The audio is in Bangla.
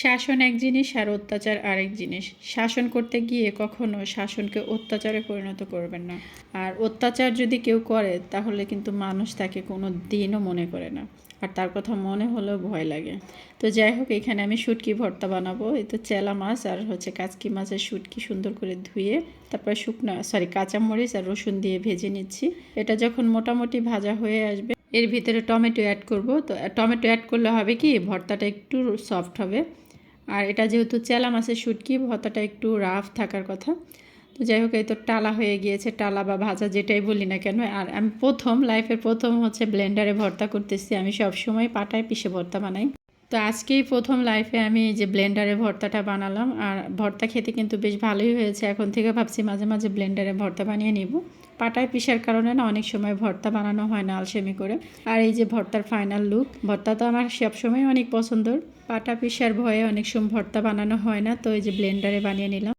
শাসন এক জিনিস আর অত্যাচার আরেক জিনিস। শাসন করতে গিয়ে কখনো শাসনকে অত্যাচারে পরিণত করবেন না। আর অত্যাচার যদি কেউ করে, তাহলে কিন্তু মানুষ তাকে কোনো দিনও মনে করে না। আর তার কথা মনে হলেও ভয় লাগে। তো যাই হোক, এখানে আমি শুটকি ভর্তা বানাবো। এই তো চেলা মাছ আর হচ্ছে কাচকি মাছের শুটকি সুন্দর করে ধুয়ে, তারপরে শুকনো সরি কাঁচামরিচ আর রসুন দিয়ে ভেজে নিচ্ছি। এটা যখন মোটামুটি ভাজা হয়ে আসবে এর ভিতরে টমেটো অ্যাড করব। তো, টমেটো অ্যাড করলে হবে কি, ভর্তাটা একটু সফট হবে। আর এটা যেহেতু চেলা মাছের শুটকি, ভর্তাটা একটু রাফ থাকার কথা। তো যাই হোক, এই তো টালা হয়ে গিয়েছে, টালা বা ভাজা যেটাই বলি না কেন। আর আমি প্রথম লাইফের প্রথম হচ্ছে ব্লেন্ডারে ভর্তা করতেছি। আমি সব সময় পাটায় পিষে ভর্তা বানাই। তো আজকেই প্রথম লাইফে আমি এই যে ব্লেন্ডারে ভর্তাটা বানালাম, আর ভর্তা খেতে কিন্তু বেশ ভালোই হয়েছে। এখন থেকে ভাবছি মাঝে মাঝে ব্লেন্ডারে ভর্তা বানিয়ে নিব। পাটায় পিসার কারণে না অনেক সময় ভর্তা বানানো হয় না আলসেমি করে। আর এই যে ভর্তার ফাইনাল লুক ভর্তা তো আমার সবসময় অনেক পছন্দর। পাটা পিসার ভয়ে অনেক সময় ভর্তা বানানো হয় না, তো এই যে ব্লেন্ডারে বানিয়ে নিলাম।